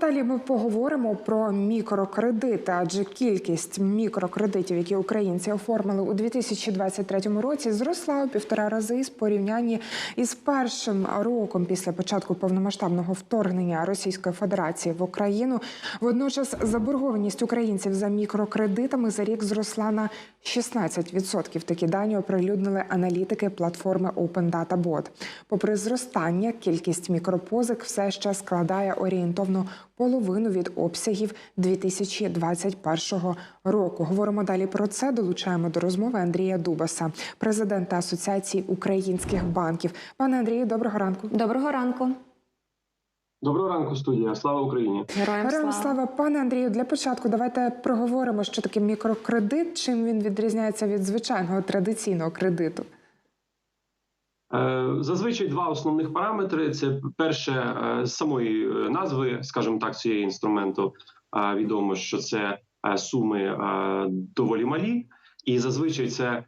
Далі ми поговоримо про мікрокредити, адже кількість мікрокредитів, які українці оформили у 2023 році, зросла у півтора рази з порівнянні із першим роком після початку повномасштабного вторгнення Російської Федерації в Україну. Водночас заборгованість українців за мікрокредитами за рік зросла на 16%. Такі дані оприлюднили аналітики платформи Open Data. Попри зростання, кількість мікропозик все ще складає орієнтовно половину від обсягів 2021 року. Говоримо далі про це. Долучаємо до розмови Андрія Дубаса, президента Асоціації українських банків. Пане Андрію, доброго ранку. Доброго ранку. Доброго ранку, студія. Слава Україні. Героям слава. слава пане Андрію. Для початку давайте проговоримо, що таке мікрокредит, чим він відрізняється від звичайного традиційного кредиту. Е, Зазвичай два основних параметри: це перше е, з самої е, назви, скажімо так, цієї інструменту. е, Відомо, що це е, суми е, доволі малі, і зазвичай це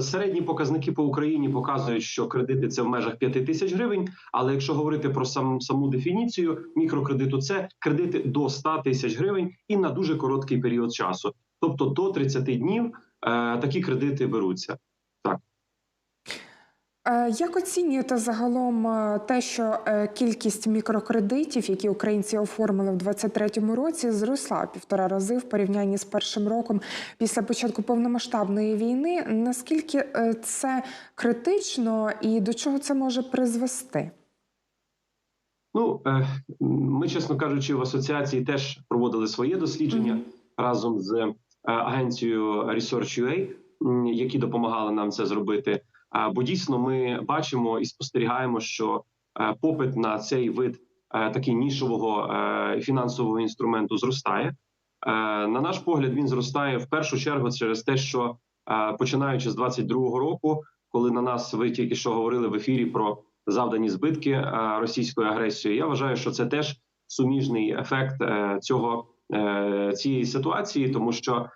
середні показники по Україні показують, що кредити це в межах 5 тисяч гривень. Але якщо говорити про сам саму дефініцію мікрокредиту, це кредити до 100 тисяч гривень і на дуже короткий період часу, тобто до 30 днів е, такі кредити беруться. Е, Як оцінюєте загалом е, те, що е, кількість мікрокредитів, які українці оформили в 2023 році, зросла півтора рази в порівнянні з першим роком після початку повномасштабної війни? Наскільки це критично і до чого це може призвести? Ну ми, чесно кажучи, в асоціації теж проводили своє дослідження Мгм. разом з агенцією Research.ua, які допомагали нам це зробити. Бо дійсно ми бачимо і спостерігаємо, що е, попит на цей вид е, такий нішового е, фінансового інструменту зростає. На наш погляд, він зростає в першу чергу через те, що починаючи з 22-го року, коли на нас ви тільки що говорили в ефірі про завдані збитки російською агресією. Я вважаю, що це теж суміжний ефект цього цієї ситуації, тому що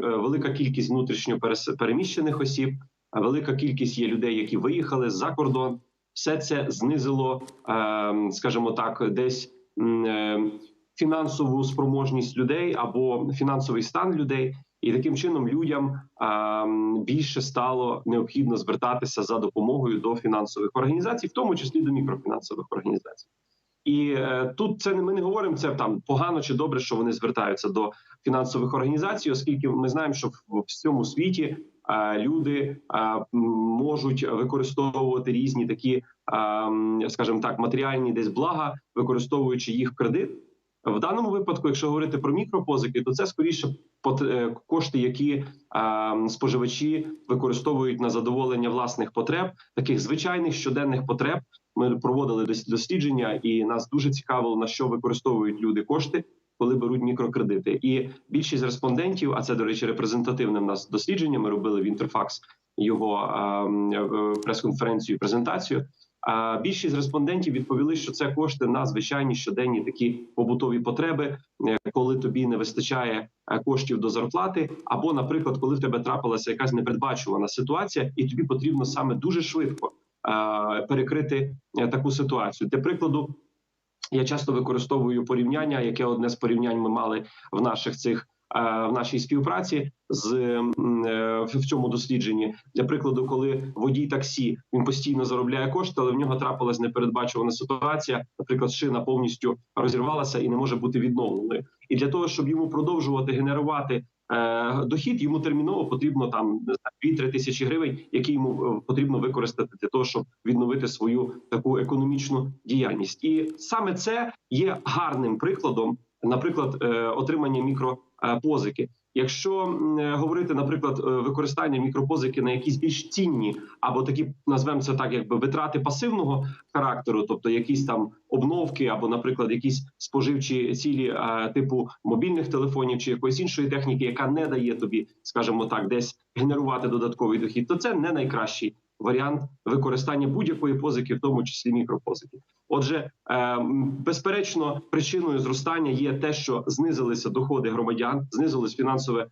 велика кількість внутрішньо переміщених осіб, велика кількість є людей, які виїхали за кордон. Все це знизило, е, скажімо так, десь е, фінансову спроможність людей або фінансовий стан людей. І таким чином людям а, більше стало необхідно звертатися за допомогою до фінансових організацій, в тому числі до мікрофінансових організацій. І е, тут це не ми не говоримо це там погано чи добре, що вони звертаються до фінансових організацій, оскільки ми знаємо, що в, всьому світі е, люди можуть використовувати різні такі, скажімо так, матеріальні десь блага, використовуючи їх кредит. В даному випадку, якщо говорити про мікропозики, то це скоріше е, кошти, які споживачі використовують на задоволення власних потреб, таких звичайних щоденних потреб. Ми проводили дос- дослідження, і нас дуже цікавило на що використовують люди кошти, коли беруть мікрокредити. І більшість респондентів, а це до речі, репрезентативне в нас дослідження. Ми робили в Інтерфакс його е, м, е, прес-конференцію, презентацію. А більшість респондентів відповіли, що це кошти на звичайні щоденні такі побутові потреби, е, коли тобі не вистачає е, коштів до зарплати, або, наприклад, коли в тебе трапилася якась непередбачувана ситуація, і тобі потрібно саме дуже швидко е, перекрити е, таку ситуацію. Для прикладу, я часто використовую порівняння, яке одне з порівнянь ми мали в наших цих. е, В нашій співпраці з е, в цьому дослідженні для прикладу, коли водій таксі він постійно заробляє кошти, але в нього трапилась непередбачувана ситуація. Наприклад, шина повністю розірвалася і не може бути відновленою. І для того, щоб йому продовжувати генерувати дохід, йому терміново потрібно там не знаю, 2-3 тисячі гривень, які йому е, потрібно використати для того, щоб відновити свою таку економічну діяльність. І саме це є гарним прикладом, наприклад, е, отримання мікропозики. Якщо е, говорити, наприклад, е, використання мікропозики на якісь більш цінні або такі назвемо це так, якби витрати пасивного характеру, тобто якісь там обновки, або, наприклад, якісь споживчі цілі е, типу мобільних телефонів чи якоїсь іншої техніки, яка не дає тобі, скажімо так, десь генерувати додатковий дохід, то це не найкращий варіант використання будь-якої позики, в тому числі мікропозики. Отже, е, безперечно, причиною зростання є те, що знизилися доходи громадян, знизилось фінансове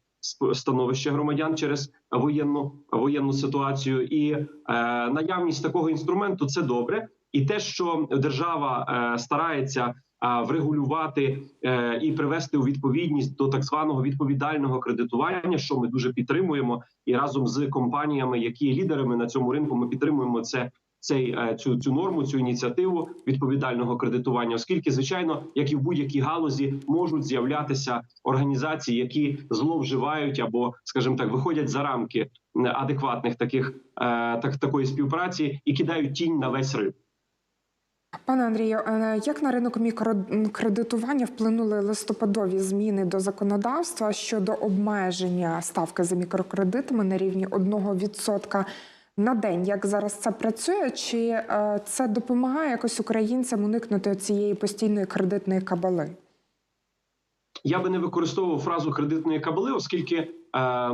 становище громадян через воєнну воєнну ситуацію, і е, наявність такого інструменту це добре. І те, що держава е, старається врегулювати е, і привести у відповідність до так званого відповідального кредитування, що ми дуже підтримуємо, і разом з компаніями, які є лідерами на цьому ринку, ми підтримуємо це. Цей е, цю цю норму, цю ініціативу відповідального кредитування, оскільки, звичайно, як і в будь-якій галузі, можуть з'являтися організації, які зловживають або, скажімо так, виходять за рамки адекватних таких е, так такої співпраці і кидають тінь на весь ринок. Пане Андрію, е, як на ринок мікрокредитування вплинули листопадові зміни до законодавства щодо обмеження ставки за мікрокредитами на рівні 1% на день? Як зараз це працює? Чи е, це допомагає якось українцям уникнути цієї постійної кредитної кабали? Я би не використовував фразу кредитної кабали, оскільки е,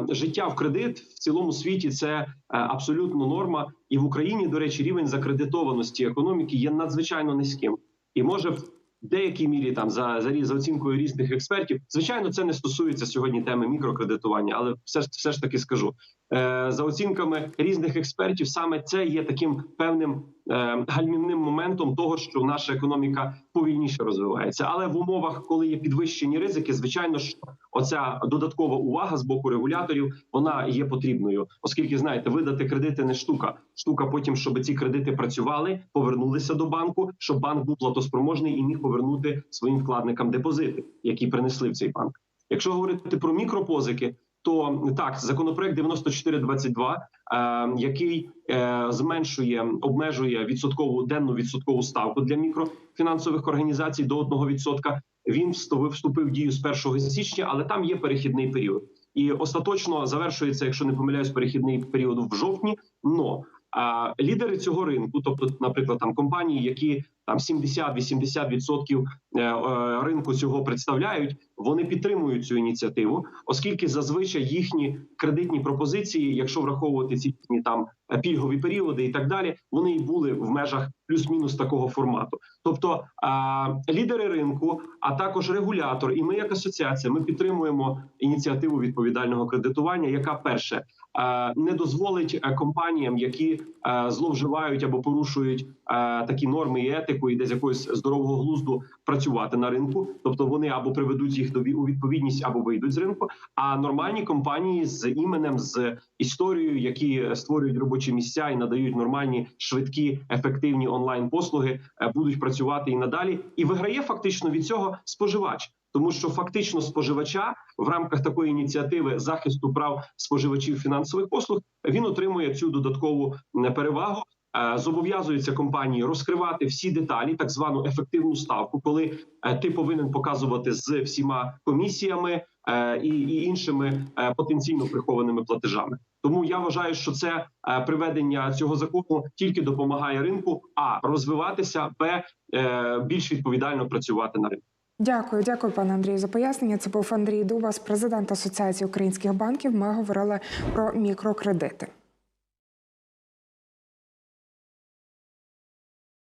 життя в кредит в цілому світі це е, абсолютно норма, і в Україні, до речі, рівень закредитованості економіки є надзвичайно низьким і може в деякій мірі там за за, за оцінкою різних експертів. Звичайно, це не стосується сьогодні теми мікрокредитування, але все ж все ж таки скажу е, за оцінками різних експертів. Саме це є таким певним гальмівним моментом того, що наша економіка повільніше розвивається. Але в умовах, коли є підвищені ризики, звичайно ж, оця додаткова увага з боку регуляторів вона є потрібною, оскільки знаєте, видати кредити не штука. Штука потім, щоб ці кредити працювали, повернулися до банку, щоб банк був платоспроможний і міг повернути своїм вкладникам депозити, які принесли в цей банк. Якщо говорити про мікропозики, то так, законопроект 9422, е, який е, зменшує, обмежує відсоткову денну відсоткову ставку для мікрофінансових організацій до 1%, Він вступив, в дію з 1 січня, але там є перехідний період. І остаточно завершується, якщо не помиляюсь, перехідний період в жовтні. Но а лідери цього ринку, тобто, наприклад, там компанії, які там 70-80% е, е, ринку цього представляють, вони підтримують цю ініціативу, оскільки зазвичай їхні кредитні пропозиції, якщо враховувати ці там пільгові періоди і так далі, вони і були в межах плюс-мінус такого формату. Тобто лідери ринку, а також регулятор, і ми, як асоціація, ми підтримуємо ініціативу відповідального кредитування, яка перше не дозволить е, компаніям, які е, зловживають або порушують е, такі норми і етику, і десь якогось здорового глузду працювати на ринку, тобто вони або приведуть їх до у відповідність, або вийдуть з ринку. А нормальні компанії з іменем, з історією, які створюють робочі місця і надають нормальні, швидкі, ефективні онлайн послуги, будуть працювати і надалі. І виграє фактично від цього споживач. Тому що фактично споживача в рамках такої ініціативи захисту прав споживачів фінансових послуг він отримує цю додаткову перевагу. Е, Зобов'язуються компанії розкривати всі деталі, так звану ефективну ставку, коли е, ти повинен показувати з всіма комісіями е, і, іншими потенційно прихованими платежами. Тому я вважаю, що це приведення цього закону тільки допомагає ринку, а розвиватися, б більш відповідально працювати на ринку. Дякую, дякую, пане Андрію, за пояснення. Це був Андрій Дубас, президент Асоціації українських банків. Ми говорили про мікрокредити.